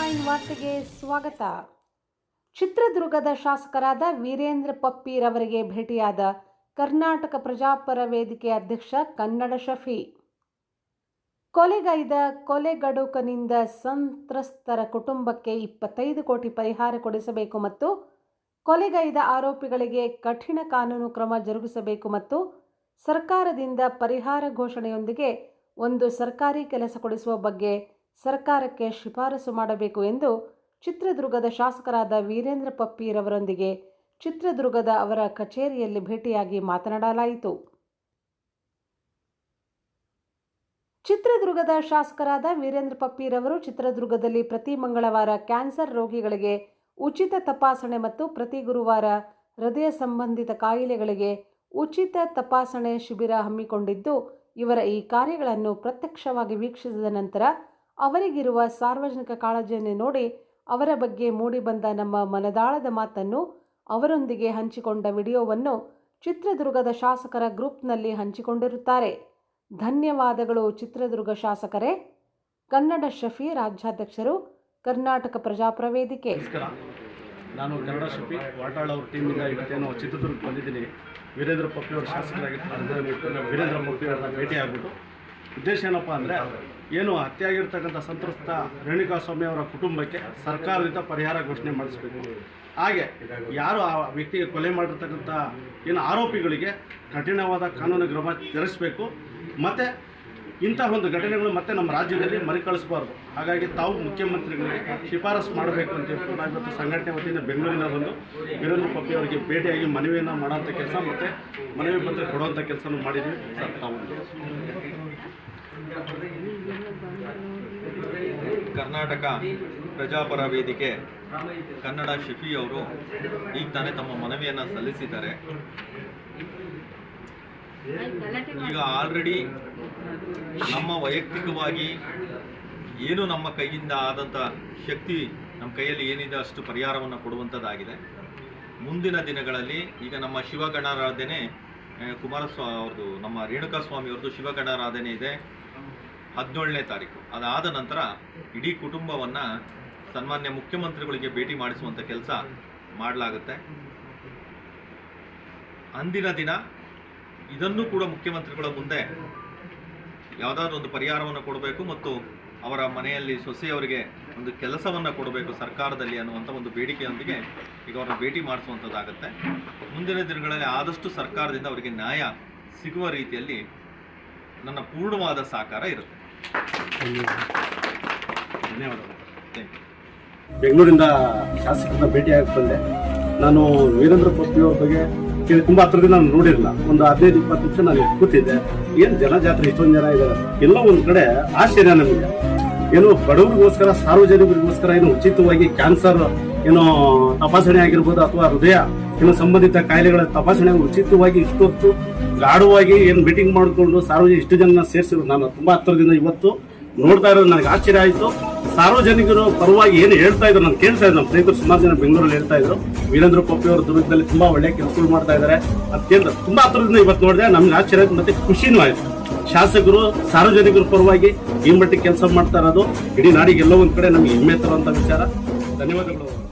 ಸ್ವಾಗತ. ಚಿತ್ರದುರ್ಗದ ಶಾಸಕರಾದ ವೀರೇಂದ್ರ ಪಪ್ಪಿರವರಿಗೆ ಭೇಟಿಯಾದ ಕರ್ನಾಟಕ ಪ್ರಜಾಪರ ವೇದಿಕೆ ಅಧ್ಯಕ್ಷ ಕನ್ನಡ ಶಫಿ. ಕೊಲೆಗೈದ ಕೊಲೆಗಡುಕನಿಂದ ಸಂತ್ರಸ್ತರ ಕುಟುಂಬಕ್ಕೆ ಇಪ್ಪತ್ತೈದು ಕೋಟಿ ಪರಿಹಾರ ಕೊಡಿಸಬೇಕು ಮತ್ತು ಕೊಲೆಗೈದ ಆರೋಪಿಗಳಿಗೆ ಕಠಿಣ ಕಾನೂನು ಕ್ರಮ ಜರುಗಿಸಬೇಕು ಮತ್ತು ಸರ್ಕಾರದಿಂದ ಪರಿಹಾರ ಘೋಷಣೆಯೊಂದಿಗೆ ಒಂದು ಸರ್ಕಾರಿ ಕೆಲಸ ಕೊಡಿಸುವ ಬಗ್ಗೆ ಸರ್ಕಾರಕ್ಕೆ ಶಿಫಾರಸು ಮಾಡಬೇಕು ಎಂದು ಚಿತ್ರದುರ್ಗದ ಶಾಸಕರಾದ ವೀರೇಂದ್ರ ಪಪ್ಪಿರವರೊಂದಿಗೆ ಚಿತ್ರದುರ್ಗದ ಅವರ ಕಚೇರಿಯಲ್ಲಿ ಭೇಟಿಯಾಗಿ ಮಾತನಾಡಲಾಯಿತು. ಚಿತ್ರದುರ್ಗದ ಶಾಸಕರಾದ ವೀರೇಂದ್ರ ಪಪ್ಪಿರವರು ಚಿತ್ರದುರ್ಗದಲ್ಲಿ ಪ್ರತಿ ಮಂಗಳವಾರ ಕ್ಯಾನ್ಸರ್ ರೋಗಿಗಳಿಗೆ ಉಚಿತ ತಪಾಸಣೆ ಮತ್ತು ಪ್ರತಿ ಗುರುವಾರ ಹೃದಯ ಸಂಬಂಧಿತ ಕಾಯಿಲೆಗಳಿಗೆ ಉಚಿತ ತಪಾಸಣೆ ಶಿಬಿರ ಹಮ್ಮಿಕೊಂಡಿದ್ದು, ಇವರ ಈ ಕಾರ್ಯಗಳನ್ನು ಪ್ರತ್ಯಕ್ಷವಾಗಿ ವೀಕ್ಷಿಸಿದ ನಂತರ ಅವರಿಗಿರುವ ಸಾರ್ವಜನಿಕ ಕಾಳಜಿಯನ್ನು ನೋಡಿ ಅವರ ಬಗ್ಗೆ ಮೂಡಿಬಂದ ನಮ್ಮ ಮನದಾಳದ ಮಾತನ್ನು ಅವರೊಂದಿಗೆ ಹಂಚಿಕೊಂಡ ವಿಡಿಯೋವನ್ನು ಚಿತ್ರದುರ್ಗದ ಶಾಸಕರ ಗ್ರೂಪ್ನಲ್ಲಿ ಹಂಚಿಕೊಂಡಿರುತ್ತಾರೆ. ಧನ್ಯವಾದಗಳು ಚಿತ್ರದುರ್ಗ ಶಾಸಕರೇ. ಕನ್ನಡ ಶಫಿ ರಾಜ್ಯಾಧ್ಯಕ್ಷರು, ಕರ್ನಾಟಕ ಪ್ರಜಾಪ್ರವೇದಿಕೆ. ನಮಸ್ಕಾರ. ನಾನು ಕನ್ನಡ ಶಫಿ, ವಾಟಾಳ್ ಅವ್ರ ಟೀಮಿಂದ ಇವತ್ತೇನು ಚಿತ್ರದುರ್ಗ ಬಂದಿದ್ದೀನಿ. ವೀರೇಂದ್ರ ಪಪ್ಪಿ ಅವರು ಶಾಸಕರಾಗಿರ್ತಾರೆ ವೀರೇಂದ್ರ ಪಪ್ಪಿ ಅವ್ರನ್ನ ಭೇಟಿ ಆಗ್ಬಿಟ್ಟು ಉದ್ದೇಶ ಏನಪ್ಪ ಅಂದರೆ ಏನು ಹತ್ಯೆ ಆಗಿರ್ತಕ್ಕಂಥ ಸಂತ್ರಸ್ತ ರೇಣುಕಾಸ್ವಾಮಿ ಅವರ ಕುಟುಂಬಕ್ಕೆ ಸರ್ಕಾರದಿಂದ ಪರಿಹಾರ ಘೋಷಣೆ ಮಾಡಿಸಬೇಕು. ಹಾಗೆ ಯಾರು ಆ ವ್ಯಕ್ತಿಗೆ ಕೊಲೆ ಮಾಡಿರ್ತಕ್ಕಂಥ ಏನು ಆರೋಪಿಗಳಿಗೆ ಕಠಿಣವಾದ ಕಾನೂನು ಕ್ರಮ ಜರುಗಿಸಬೇಕು. ಮತ್ತು ಇಂತಹ ಒಂದು ಘಟನೆಗಳು ಮತ್ತೆ ನಮ್ಮ ರಾಜ್ಯದಲ್ಲಿ ಮರುಕಳಿಸಬಾರ್ದು. ಹಾಗಾಗಿ ತಾವು ಮುಖ್ಯಮಂತ್ರಿಗಳಿಗೆ ಶಿಫಾರಸು ಮಾಡಬೇಕು ಅಂತ ಹೇಳ್ಬಿಟ್ಟು ನಾವು ಇವತ್ತು ಸಂಘಟನೆ ವತಿಯಿಂದ ಬೆಂಗಳೂರಿನ ಬಂದು ವೀರೇಂದ್ರ ಪಪ್ಪಿ ಅವರಿಗೆ ಭೇಟಿಯಾಗಿ ಮನವಿಯನ್ನು ಮಾಡೋಂಥ ಕೆಲಸ ಮತ್ತು ಮನವಿ ಪತ್ರ ಕೊಡುವಂಥ ಕೆಲಸನೂ ಮಾಡಿದ್ವಿ. ಸರ್, ತಾವು ಕರ್ನಾಟಕ ಪ್ರಜಾಪರ ವೇದಿಕೆ ಕನ್ನಡ ಶಿಫಿ ಅವರು ಈಗ ತಾನೇ ತಮ್ಮ ಮನವಿಯನ್ನು ಸಲ್ಲಿಸಿದ್ದಾರೆ. ಈಗ ಆಲ್ರೆಡಿ ನಮ್ಮ ವೈಯಕ್ತಿಕವಾಗಿ ಏನು ನಮ್ಮ ಕೈಯಿಂದ ಆದಂಥ ಶಕ್ತಿ ನಮ್ಮ ಕೈಯಲ್ಲಿ ಏನಿದೆ ಅಷ್ಟು ಪರಿಹಾರವನ್ನು ಕೊಡುವಂಥದ್ದಾಗಿದೆ. ಮುಂದಿನ ದಿನಗಳಲ್ಲಿ ಈಗ ನಮ್ಮ ಶಿವಗಣಾರಾಧನೆ ಕುಮಾರಸ್ವಾ ಕುಮಾರಸ್ವಾಮಿ ಅವ್ರದ್ದು ನಮ್ಮ ರೇಣುಕಾಸ್ವಾಮಿ ಅವ್ರದ್ದು ಶಿವಗಣಾರಾಧನೆ ಇದೆ ಹದಿನೇಳನೇ ತಾರೀಕು. ಅದಾದ ನಂತರ ಇಡೀ ಕುಟುಂಬವನ್ನು ಸನ್ಮಾನ್ಯ ಮುಖ್ಯಮಂತ್ರಿಗಳಿಗೆ ಭೇಟಿ ಮಾಡಿಸುವಂಥ ಕೆಲಸ ಮಾಡಲಾಗುತ್ತೆ. ಅಂದಿನ ದಿನ ಇದನ್ನು ಕೂಡ ಮುಖ್ಯಮಂತ್ರಿಗಳ ಮುಂದೆ ಯಾವುದಾದ್ರೂ ಒಂದು ಪರಿಹಾರವನ್ನು ಕೊಡಬೇಕು ಮತ್ತು ಅವರ ಮನೆಯಲ್ಲಿ ಸೊಸೆಯವರಿಗೆ ಒಂದು ಕೆಲಸವನ್ನು ಕೊಡಬೇಕು ಸರ್ಕಾರದಲ್ಲಿ ಅನ್ನುವಂಥ ಒಂದು ಬೇಡಿಕೆಯೊಂದಿಗೆ ಈಗ ಅವರನ್ನು ಭೇಟಿ ಮಾಡಿಸುವಂಥದ್ದಾಗುತ್ತೆ. ಮುಂದಿನ ದಿನಗಳಲ್ಲಿ ಆದಷ್ಟು ಸರ್ಕಾರದಿಂದ ಅವರಿಗೆ ನ್ಯಾಯ ಸಿಗುವ ರೀತಿಯಲ್ಲಿ ನನ್ನ ಪೂರ್ಣವಾದ ಸಹಕಾರ ಇರುತ್ತೆ. ಧನ್ಯವಾದಗಳು. ಥ್ಯಾಂಕ್ ಯು ಬೆಂಗಳೂರಿಂದ ಶಾಸಕರನ್ನ ಭೇಟಿ ಬಂದೆ. ನಾನು ವೀರೇಂದ್ರ ಪತ್ನಿಯವ್ರ ಬಗ್ಗೆ ಕೇಳಿ ತುಂಬಾ ಹತ್ರದಿಂದ ನಾನು ನೋಡಿರಲಿಲ್ಲ. ಒಂದು ಹದಿನೈದು, ಇಪ್ಪತ್ತು ನಿಮಿಷ ನಾನು ಕೂತಿದ್ದೆ. ಏನು ಜನ ಜಾತ್ರೆ ಇಷ್ಟೊಂದು ಜನ ಇದ್ದಾರೆ? ಎಲ್ಲೋ ಒಂದು ಕಡೆ ಆಶ್ಚರ್ಯ ನಮಗೆ. ಏನು ಬಡವರಿಗೋಸ್ಕರ, ಸಾರ್ವಜನಿಕರಿಗೋಸ್ಕರ ಏನು ಉಚಿತವಾಗಿ ಕ್ಯಾನ್ಸರ್ ಏನೋ ತಪಾಸಣೆ ಆಗಿರ್ಬೋದು ಅಥವಾ ಹೃದಯ ಏನೋ ಸಂಬಂಧಿತ ಕಾಯಿಲೆಗಳ ತಪಾಸಣೆ ಉಚಿತವಾಗಿ ಇಷ್ಟೊತ್ತು ಗಾಢವಾಗಿ ಏನು ಮೀಟಿಂಗ್ ಮಾಡಿಕೊಂಡು ಸಾರ್ವಜನಿಕ ಇಷ್ಟು ಜನ ಸೇರಿಸಿದ್ರು ನಾನು ತುಂಬಾ ಹತ್ತಿರದಿಂದ ಇವತ್ತು ನೋಡ್ತಾ ಇರೋದು ನನಗೆ ಆಶ್ಚರ್ಯ ಆಯಿತು. ಸಾರ್ವಜನಿಕರು ಪರವಾಗಿ ಏನು ಹೇಳ್ತಾ ಇದ್ರು, ನಾನು ಕೇಳ್ತಾ ಇದ್ದೆ, ನಮ್ಮ ಸ್ನೇಹಿತರು ಸುಮಾರು ಜನ ಬೆಂಗಳೂರಲ್ಲಿ ಹೇಳ್ತಾ ಇದ್ರು. ವೀರೇಂದ್ರ ಪಪ್ಪಿ ಅವರು ದುರ್ಗದಲ್ಲಿ ತುಂಬಾ ಒಳ್ಳೆ ಕೆಲಸಗಳು ಮಾಡ್ತಾ ಇದ್ದಾರೆ. ಅದು ಕೇಳಿದ್ರೆ ತುಂಬಾ ಹತ್ರದಿಂದ ಇವತ್ತು ನೋಡಿದೆ, ನಮ್ಗೆ ಆಶ್ಚರ್ಯ ಮತ್ತೆ ಖುಷಿನೂ ಆಯ್ತು. ಶಾಸಕರು, ಸಾರ್ವಜನಿಕರ ಪರವಾಗಿ ಈ ಮಟ್ಟಿಗೆ ಕೆಲಸ ಮಾಡ್ತಾ ಇರೋದು, ಇಡೀ ನಾಡಿಗೆ ಎಲ್ಲೋ ಒಂದ್ ಕಡೆ ನಮ್ಗೆ ಹೆಮ್ಮೆ ತರುವಂತ ವಿಚಾರ. ಧನ್ಯವಾದಗಳು.